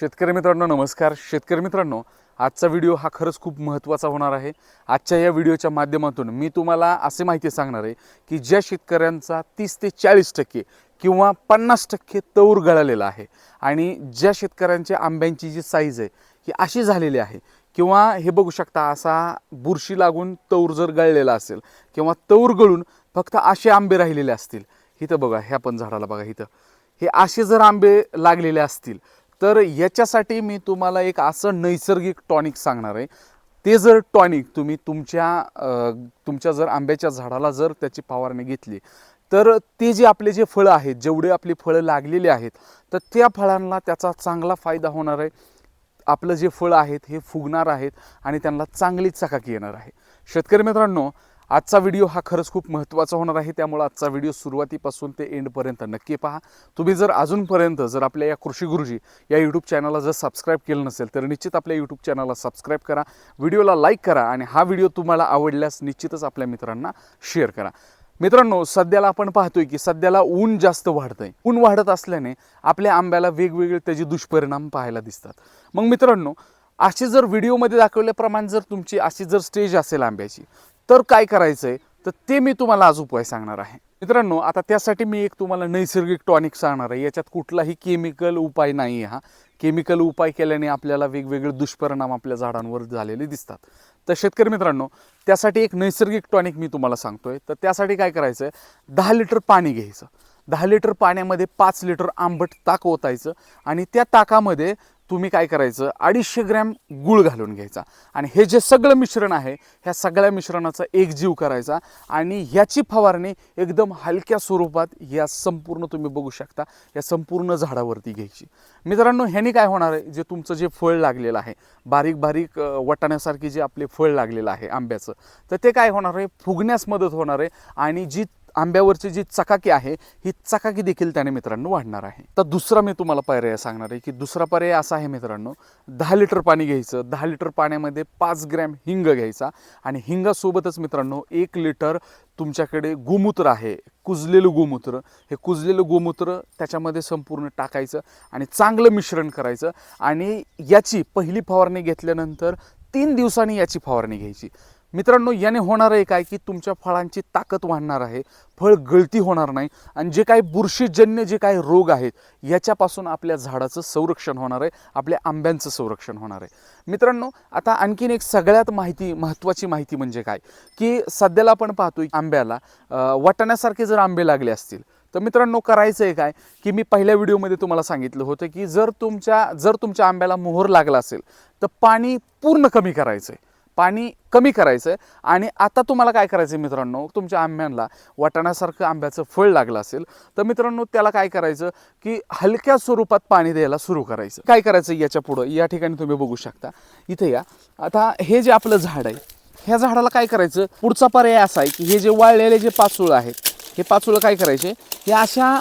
शेतकरी मित्रांनो नमस्कार. शेतकरी मित्रांनो आजचा व्हिडिओ हा खरंच खूप महत्त्वाचा होणार आहे. आजच्या या व्हिडिओच्या माध्यमातून मी तुम्हाला असे माहिती सांगणार आहे की ज्या शेतकऱ्यांचा तीस ते चाळीस टक्के किंवा पन्नास टक्के तौर गळालेला आहे आणि ज्या शेतकऱ्यांच्या आंब्यांची जी साईज आहे ही अशी झालेली आहे किंवा हे बघू शकता असा बुरशी लागून तौर जर गळलेला असेल किंवा तौर गळून फक्त असे आंबे राहिलेले असतील. इथं बघा ह्या पण झाडाला बघा इथं. हे असे जर आंबे लागलेले असतील तर याच्यासाठी मी तुम्हाला एक असं नैसर्गिक टॉनिक सांगणार आहे. ते जर टॉनिक तुम्ही तुमच्या तुमच्या जर आंब्याच्या झाडाला जर त्याची फवारणी घेतली तर ते जे आपले जे फळं आहेत जेवढे आपली फळं लागलेली आहेत तर त्या फळांना त्याचा चांगला फायदा होणार आहे. आपलं जे फळं आहेत हे फुगणार आहेत आणि त्यांना चांगली चकाकी येणार आहे. शेतकरी मित्रांनो आजचा व्हिडिओ हा खरंच खूप महत्त्वाचा होणार आहे. त्यामुळे आजचा व्हिडिओ सुरुवातीपासून ते एंडपर्यंत नक्की पहा. तुम्ही जर अजूनपर्यंत जर आपल्या या कृषी गुरुजी या यूट्यूब चॅनलला जर सबस्क्राईब केलं नसेल तर निश्चित आपल्या यूट्यूब चॅनलला सबस्क्राईब करा. व्हिडिओला लाईक करा आणि हा व्हिडिओ तुम्हाला आवडल्यास निश्चितच आपल्या मित्रांना शेअर करा. मित्रांनो सध्याला आपण पाहतोय की सध्याला ऊन जास्त वाढतंय. ऊन वाढत असल्याने आपल्या आंब्याला वेगवेगळे त्याचे दुष्परिणाम पाहायला दिसतात. मग मित्रांनो असे जर व्हिडिओमध्ये दाखवल्याप्रमाणे जर तुमची अशी जर स्टेज असेल आंब्याची तर काय करायचं आहे तर ते मी तुम्हाला आज उपाय सांगणार आहे. मित्रांनो आता त्यासाठी मी एक तुम्हाला नैसर्गिक टॉनिक सांगणार आहे. याच्यात कुठलाही केमिकल उपाय नाही आहे हा. केमिकल उपाय केल्याने आपल्याला वेगवेगळे दुष्परिणाम आपल्या झाडांवर झालेले दिसतात. तर शेतकरी मित्रांनो त्यासाठी एक नैसर्गिक टॉनिक मी तुम्हाला सांगतोय. तर त्यासाठी काय करायचं आहे दहा लिटर पाणी घ्यायचं. दहा लिटर पाण्यामध्ये पाच लिटर आंबट ताक ओतायचं आणि त्या ताकामध्ये तुम्ही काय करायचं? अडीचशे ग्रॅम गूळ घालून घ्यायचा. आणि हे जे सगळं मिश्रण आहे ह्या सगळ्या मिश्रणाचा एक जीव करायचा आणि ह्याची फवारणी एकदम हलक्या स्वरूपात या संपूर्ण तुम्ही बघू शकता या संपूर्ण झाडावरती घ्यायची. मित्रांनो ह्याने काय होणार आहे? जे तुमचं जे फळ लागलेलं आहे बारीक बारीक वाटाण्यासारखी जे आपले फळ लागलेलं आहे आंब्याचं तर ते काय होणार आहे? फुगण्यास मदत होणार आहे आणि जी आंब्यावरची जी चकाकी आहे ही चकाकी देखील त्याने मित्रांनो वाढणार आहे. तर दुसरा मी तुम्हाला पर्याय सांगणार आहे की दुसरा पर्याय असा आहे मित्रांनो दहा लिटर पाणी घ्यायचं. दहा लिटर पाण्यामध्ये पाच ग्रॅम हिंग घ्यायचा आणि हिंगासोबतच मित्रांनो एक लिटर तुमच्याकडे गोमूत्र आहे कुजलेलं गोमूत्र. हे कुजलेलं गोमूत्र त्याच्यामध्ये संपूर्ण टाकायचं आणि चांगलं मिश्रण करायचं आणि याची पहिली फवारणी घेतल्यानंतर तीन दिवसांनी याची फवारणी घ्यायची. मित्रांनो याने होणार आहे काय की तुमच्या फळांची ताकद वाढणार आहे फळ गळती होणार नाही आणि जे काही बुरशीजन्य जे काही रोग आहेत याच्यापासून आपल्या झाडाचं संरक्षण होणार आहे आपल्या आंब्यांचं संरक्षण होणार आहे. मित्रांनो आता आणखीन एक सगळ्यात माहिती महत्त्वाची माहिती म्हणजे काय की सध्याला आपण पाहतोय आंब्याला वाटण्यासारखे जर आंबे लागले असतील तर मित्रांनो करायचं आहे काय की मी पहिल्या व्हिडिओमध्ये तुम्हाला सांगितलं होतं की जर तुमच्या जर तुमच्या आंब्याला मोहर लागला असेल तर पाणी पूर्ण कमी करायचं आहे पाणी कमी करायचं आहे आणि आता तुम्हाला काय करायचं आहे मित्रांनो? तुमच्या आंब्यांना वाटाण्यासारखं आंब्याचं फळ लागलं असेल तर मित्रांनो त्याला काय करायचं की हलक्या स्वरूपात पाणी द्यायला सुरू करायचं. काय करायचं याच्या पुढं? या ठिकाणी तुम्ही बघू शकता. इथे या. आता हे जे आपलं झाड आहे ह्या झाडाला काय करायचं? पुढचा पर्याय असा आहे की हे जे वाळलेले जे पाचूळ आहेत हे पाचूळ काय करायचे? हे अशा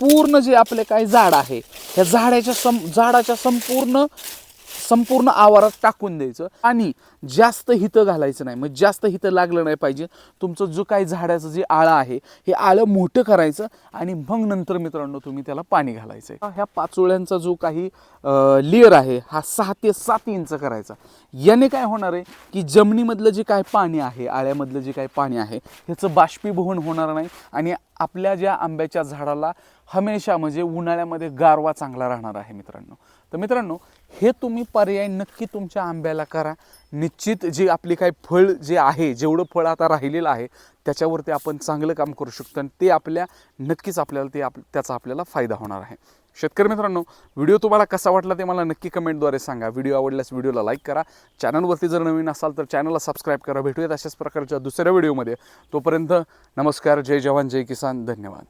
पूर्ण जे आपले काय झाड आहे ह्या झाडाच्या सं झाडाच्या संपूर्ण संपूर्ण आवारात टाकून द्यायचं आणि जास्त हितं घालायचं नाही. मग जास्त हितं लागलं नाही पाहिजे. तुमचं जो काही झाडाचं जे आळं आहे हे आळं मोठं करायचं आणि मग नंतर मित्रांनो तुम्ही त्याला पाणी घालायचं आहे. ह्या पाचोळ्यांचा जो काही लेअर आहे हा सहा ते सात इंच करायचा. याने काय होणार आहे की जमिनीमधलं जे काय पाणी आहे आळ्यामधलं जे काही पाणी आहे ह्याचं बाष्पीभवन होणार नाही आणि आपल्या ज्या आंब्याच्या झाडाला हमेशा म्हणजे उन्हाळ्यामध्ये गारवा चांगला राहणार आहे मित्रांनो. तर मित्रांनो हे तुम्ही पर्याय नक्की तुमच्या आंब्याला करा. निश्चित जे आपली काही फळ जे आहे जेवढं फळ आता राहिलेलं आहे त्याच्यावरती आपण चांगलं काम करू शकतो आणि ते आपल्या नक्कीच आपल्याला ते आप त्याचा आपल्याला फायदा होणार आहे. शेतकरी मित्रांनो व्हिडिओ तुम्हाला कसा वाटला ते मला नक्की कमेंटद्वारे सांगा. व्हिडिओ आवडल्यास व्हिडिओला लाईक करा. चॅनलवरती जर नवीन असाल तर चॅनलला सबस्क्राईब करा. भेटूयात अशाच प्रकारच्या दुसऱ्या व्हिडिओमध्ये. तोपर्यंत नमस्कार. जय जवान जय किसान. धन्यवाद.